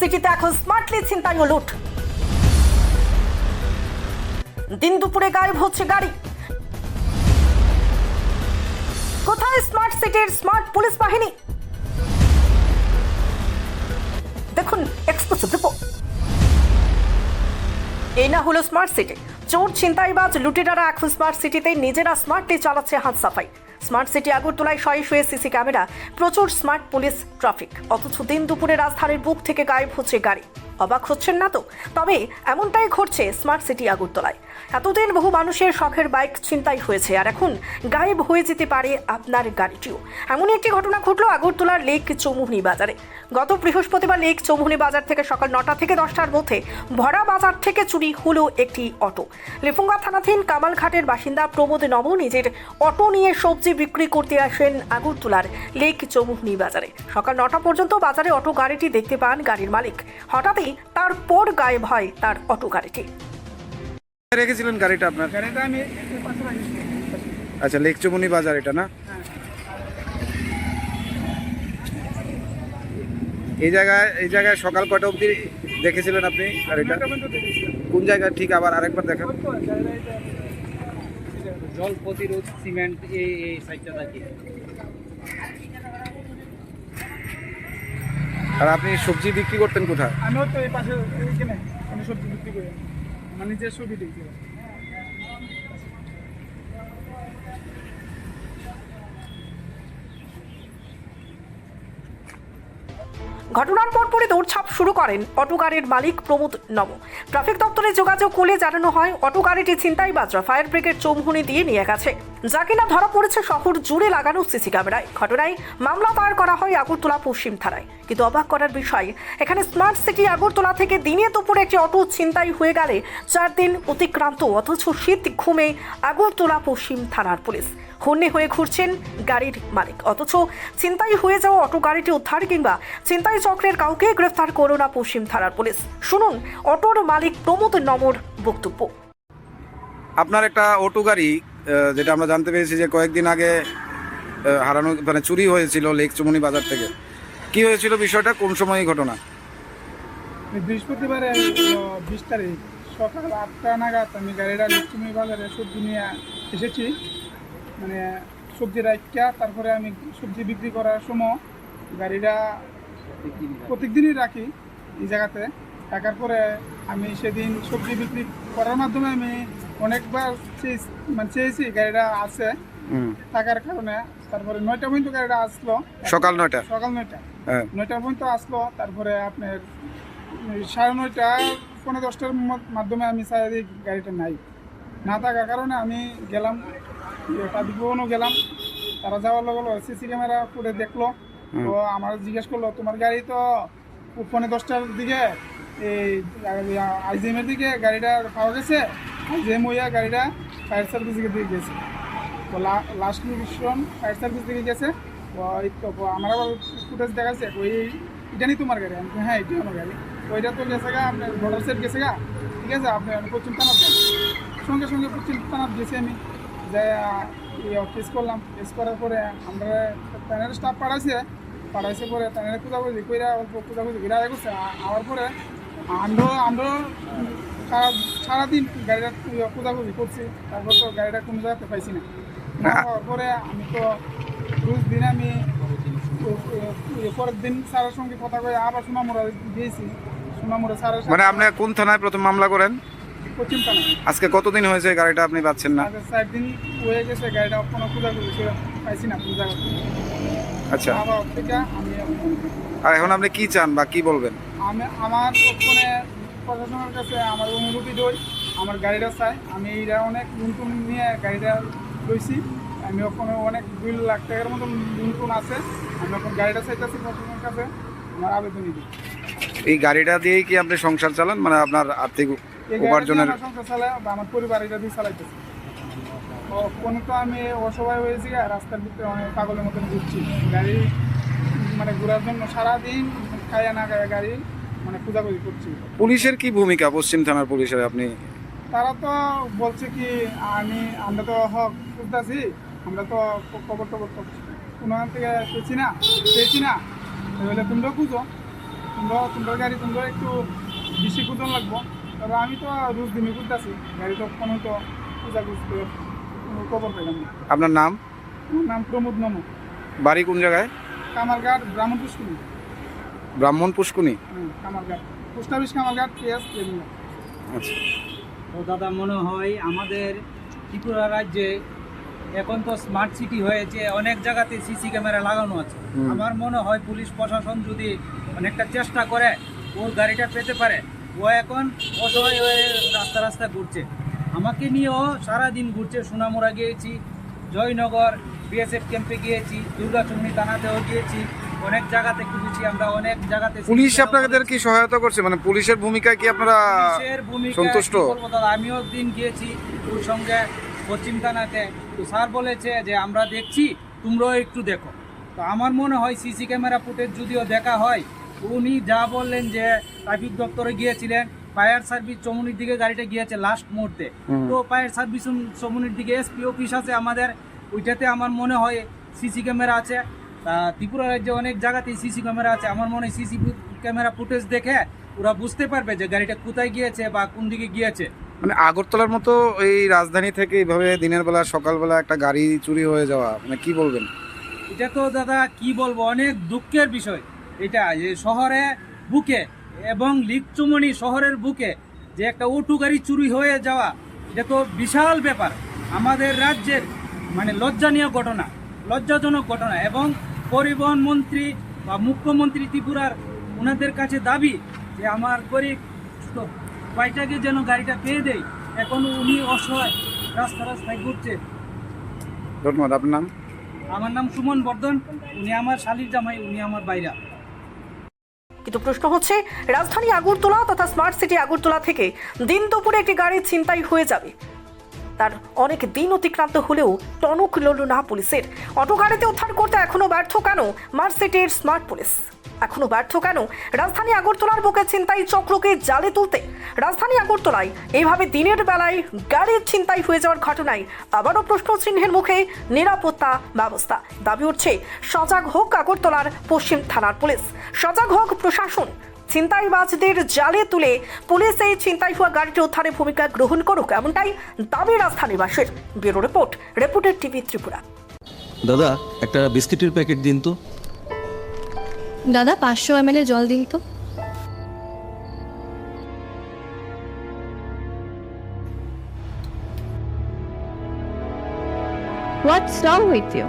সিটিতে এখন স্মার্টলি ছিনতাই ও লুট। দিন দুপুরে গায়েব হচ্ছে গাড়ি। কোথায় স্মার্ট সিটির স্মার্ট পুলিশ বাহিনী? দেখুন এই না হলো স্মার্ট সিটি চোর, ছিনতাইবাজ, লুটেরারা এখন স্মার্ট সিটিতে নিজেরা স্মার্টলি চালাচ্ছে হাত সাফাই। স্মার্ট সিটি আগরতলায় শয়ে শুয়ে সিসি ক্যামেরা, প্রচুর স্মার্ট পুলিশ ট্রাফিক। অথচ দিন দুপুরে রাজধানীর বুক থেকে গায়েব হচ্ছে গাড়ি। অবাক হচ্ছেন না তো? তবে এমনটাই ঘটছে স্মার্ট সিটি আগরতলায়। এতদিন বহু মানুষের শখের বাইক ছিনতাই হয়েছে, আর এখন গায়েব হয়ে যেতে পারে আপনার গাড়িটিও। এমনই একটি ঘটনা ঘটলো আগরতলার লেক চৌমুহনি বাজারে। গত বৃহস্পতিবার লেক চৌমুহনি বাজার থেকে সকাল নটা থেকে দশটার মধ্যে ভরা বাজার থেকে চুরি হলো একটি অটো। লেফুঙ্গা থানাধীন কামালঘাটের বাসিন্দা প্রমোদ নব নিজের অটো নিয়ে সবজি বিক্রি করতে আসেন আগরতলার লেক চৌমুহনি বাজারে। সকাল নটা পর্যন্ত বাজারে অটো গাড়িটি দেখতে পান গাড়ির মালিক। হঠাৎই তারপর গায়েব হয় তার অটো গাড়িটি। রেখেছিলেন গাড়িটা আপনার? গাড়িটা আমি। আচ্ছা লেক চমুনি বাজার এটা না? এই জায়গায় এই জায়গায় সকাল কয়টা অবধি দেখেছিলেন আপনি গাড়িটা। কোন জায়গায়? ঠিক আবার আরেকবার দেখান। জল প্রতিরোধ সিমেন্ট এই এই সাইডটা থাকে। আর আপনি সবজি বিক্রি করতেন কোথায়? আমিও তো এই পাশে আমি সবজি বিক্রি করি। আমার যে ছবি দেখি ঘটনার পরপরই দৌড়ছাপ শুরু করেন অটো গাড়ির মালিক প্রমোদ নব ট্রাফিক দপ্তরে যোগাযোগ করলে জানানো হয়, অটো গাড়িটি ছিনতাইবাজরা ফায়ার ব্রিগেড চৌমুহনি দিয়ে নিয়ে গেছে। যা কিনা ধরা পড়েছে শহর জুড়ে লাগানো সিসি ক্যামেরায়। ঘটনায় মামলা দায়ের করা হয় আগরতলা পশ্চিম থানায়। কিন্তু অবাক করার বিষয়, এখানে স্মার্ট সিটি আগরতলা থেকে দিনে দুপুরে একটি অটো ছিনতাই হয়ে গেলে চার দিন অতিক্রান্ত, অথচ শীত ঘুমে আগরতলা পশ্চিম থানার পুলিশ। হন্যে হয়ে ঘুরছেন গাড়ির মালিক, অথচ ছিনতাই হয়ে যাওয়া অটো গাড়িটি উদ্ধার কিংবা ছিনতাই চক্রের কাউকে গ্রেফতার করো না পশ্চিম থানার পুলিশ। শুনুন, অটোর মালিক প্রমোদ নমর বক্তব্য। আপনার একটা অটো গাড়ি যেটা আমরা জানতে পেরেছি যে কয়েকদিন আগে হারানো মানে চুরি হয়েছিল লেক চমুনি বাজার থেকে। কি হয়েছিল বিষয়টা? কোন সময় ঘটনা? বৃহস্পতিবারে বিশ তারিখ, সকাল আটটা নাগাদ আমি গাড়িটা লক্ষ্মী বাজারে সবজি নিয়ে এসেছি। মানে সবজি রাখা তারপরে আমি সবজি বিক্রি করার সময় গাড়িটা প্রত্যেকদিনই রাখি এই জায়গাতে। রাখার পরে আমি সেদিন সবজি বিক্রি করার মাধ্যমে আমি অনেকবার মানে চেয়েছি গাড়িটা আছে হুম, থাকার কারণে। তারপরে নয়টা পর্যন্ত গাড়িটা আসলো। সকাল নয়টা? সকাল নয়টা। হ্যাঁ। নয়টা পর্যন্ত আসলো তারপরে আপনার সাড়ে নয়টা পনেরো দশটার মাধ্যমে আমি সারি গাড়িটা নাই। না থাকার কারণে আমি গেলাম ট্রাফিক ভবনও গেলাম। তারা যাওয়ার লগে লগে সিসি ক্যামেরা করে দেখল। তো আমার জিজ্ঞেস করল তোমার গাড়ি তো পনেরো দশটার দিকে এই আইজিএমের দিকে গাড়িটা পাওয়া গেছে? আইজিএম হইয়া গাড়িটা ফায়ার সার্ভিসের দিকে গেছে। তো লাস্ট লোকেশন ফায়ার সার্ভিস থেকে গেছে। আমার আবার ফুটেজ দেখাচ্ছে। ওই, এটা নিয়ে তোমার গাড়ি? আমি হ্যাঁ এটাই আমার গাড়ি। ওইটা তো গেছে গা, আপনার বর্ডার সেট গেছে গা। ঠিক আছে, আপনি পশ্চিম থানার সঙ্গে সঙ্গে পশ্চিম থানার গেছি আমি। যে কেস করলাম। কেস করার পরে আমরা প্যানেল স্টাফ পাঠাইছে। পাঠাইছে পরে প্যানেলে খোঁজাখুঁজি কইরা, অল্প খোঁজাখুঁজি ঘিরা করছে। আওয়ার পরে আমরা আমরা সারা সারাদিন গাড়িটা খোঁজাখুঁজি করছি তারপর তো গাড়িটা কোনো জায়গাতে পাইছি না। পরে আমি তো রোজ দিন আমি পরের দিন স্যারের সঙ্গে কথা কয়ে আবার সোনামুড়া গিয়েছি। সোনামুড়া স্যারের মানে আপনি কোন থানায় প্রথম মামলা করেন? পশ্চিম থানা আজকে কতদিন হয়েছে গাড়িটা আপনি পাচ্ছেন না? চার দিন হয়ে গেছে গাড়িটা কোনো খোঁজাখুঁজি করে পাইছি না জায়গাতে। আচ্ছা। আবার থেকে আমি আর এখন আপনি কি চান বা কি বলবেন? আমি আমার ওখানে প্রশাসনের কাছে আমার অনুরোধই দই আমার গাড়িটা চাই। আমি এইটা অনেক লোন টুন নিয়ে গাড়িটা লইছি। আমি ওখানে অনেক দুই লাখ টাকার মতন লোন টুন আছে। আমি এখন গাড়িটা চাইতেছি প্রশাসনের কাছে আমার আবেদন দিই। এই গাড়িটা দিয়েই কি আপনি সংসার চালান? মানে আপনার আর্থিক উপার্জনের সংসার চালাই বা আমার পরিবার এটা দিয়ে চালাইতেছি। কোনো তো আমি অসহায় হয়েছি রাস্তার ভিতরে অনেক পাগলের মতন ঘুরছি। গাড়ি মানে ঘোরার জন্য সারাদিন খাইয়া না খাইয়া গাড়ি মানে খোঁজাখুঁজি করছি। পুলিশের কি ভূমিকা পশ্চিম থানার পুলিশের আপনি? তারা তো বলছে কি আমি আমরা তো হক খুঁজতেছি আমরা তো খবর টবর কোনো থেকে পেয়েছি না পেয়েছি না। বলে তোমরা খুঁজো তোমরা তোমরা গাড়ি তোমরা একটু বেশি কুদন লাগবো। তবে আমি তো রোজ দিনে কুদতেছি গাড়ি তো কোনো তো পূজা করতে খবর পেলাম না। আপনার নাম? আমার নাম প্রমোদ নমো বাড়ি কোন জায়গায়? কামারঘাট ব্রাহ্মণ পুষ্করি ব্রাহ্মণ পুষ্কুনি পোস্ট অফিস আচ্ছা। তো দাদা মনে হয় আমাদের ত্রিপুরা রাজ্যে এখন তো স্মার্ট সিটি হয়েছে অনেক জায়গাতে সিসি ক্যামেরা লাগানো আছে। আমার মনে হয় পুলিশ প্রশাসন যদি অনেকটা চেষ্টা করে ওর গাড়িটা পেতে পারে। ও এখন অসহায় হয়ে রাস্তা রাস্তা ঘুরছে। আমাকে নিয়েও সারাদিন ঘুরছে। সোনামুড়া গিয়েছি জয়নগর বিএসএফ ক্যাম্পে গিয়েছি দুর্গাচুমনি থানাতেও গিয়েছি। অনেক জায়গাতে খুঁজেছি আমরা অনেক জায়গাতে পুলিশ আপনাদের কি সহায়তা করছে? মানে পুলিশের ভূমিকায় কি আপনারা সন্তুষ্ট? আমিও একদিন গিয়েছি ওর সঙ্গে পশ্চিম থানাতে। তো স্যার বলেছে যে আমরা দেখছি তোমরাও একটু দেখো। তো আমার মনে হয় সিসি ক্যামেরা ফুটেজ যদিও দেখা হয় উনি যা বললেন যে ট্রাফিক দপ্তরে গিয়েছিলেন ফায়ার সার্ভিস চমুনির দিকে গাড়িটা গিয়েছে লাস্ট মুহূর্তে। তো ফায়ার সার্ভিস চমুনির দিকে এসপি অফিস আছে আমাদের ওইটাতে আমার মনে হয় সিসি ক্যামেরা আছে। তা ত্রিপুরা রাজ্যে অনেক জায়গাতেই সিসি ক্যামেরা আছে। আমার মনে হয় সিসি ক্যামেরা ফুটেজ দেখে ওরা বুঝতে পারবে যে গাড়িটা কোথায় গিয়েছে বা কোন দিকে গিয়েছে। মানে আগরতলার মতো এই রাজধানী থেকে এইভাবে দিনের বেলা সকালবেলা একটা গাড়ি চুরি হয়ে যাওয়া মানে কি বলবেন? এটা তো দাদা কি বলব অনেক দুঃখের বিষয়। এটা যে শহরে বুকে এবং লিকচুমনি শহরের বুকে যে একটা অটো গাড়ি চুরি হয়ে যাওয়া এটা তো বিশাল ব্যাপার। আমাদের রাজ্যের মানে লজ্জানীয় ঘটনা লজ্জাজনক ঘটনা এবং পরিবহন মন্ত্রী বা মুখ্যমন্ত্রী ত্রিপুরার ওনাদের কাছে দাবি যে আমার গরিব ভাইটাকে যেন গাড়িটা পেয়ে দেয়। এখন উনি অসহায় রাস্তা রাস্তায় ঘুরছে। ধন্যবাদ আপনার নাম? আমার নাম সুমন বর্ধন উনি আমার শালির জামাই উনি আমার বাইরা কিন্তু প্রশ্ন হচ্ছে রাজধানী আগরতলা তথা স্মার্ট সিটি আগরতলা থেকে দিন দুপুরে একটি গাড়ি ছিনতাই হয়ে যাবে। তার অনেক দিন অতিক্রান্ত হলেও টনক লড়ল না পুলিশের। অটো গাড়িতে উদ্ধার করতে এখনও ব্যর্থ কেন মার্সিটির স্মার্ট পুলিশ? এখনও ব্যর্থ কেন? রাজধানী আগরতলার বুকে ছিনতাই চক্রকে জালে তুলতে। রাজধানী আগরতলায় এইভাবে দিনের বেলায় গাড়ির ছিনতাই হয়ে যাওয়ার ঘটনায় আবারও প্রশ্ন চিহ্নের মুখে নিরাপত্তা ব্যবস্থা। দাবি উঠছে, সজাগ হোক আগরতলার পশ্চিম থানার পুলিশ। সজাগ হোক প্রশাসন। ছিনতাইবাজদের জালে তুলে পুলিশ এই ছিনতাই হওয়া গাড়িটি উদ্ধারে ভূমিকা গ্রহণ করুক এমনটাই দাবি রাজধানীবাসীর। ব্যুরো রিপোর্ট রিপোর্টের টিভি ত্রিপুরা। দাদা একটা বিস্কিটের প্যাকেট দিন তো। দাদা পাঁচশো এম জল দিন তো। হোয়াটস রং উইথ ইউ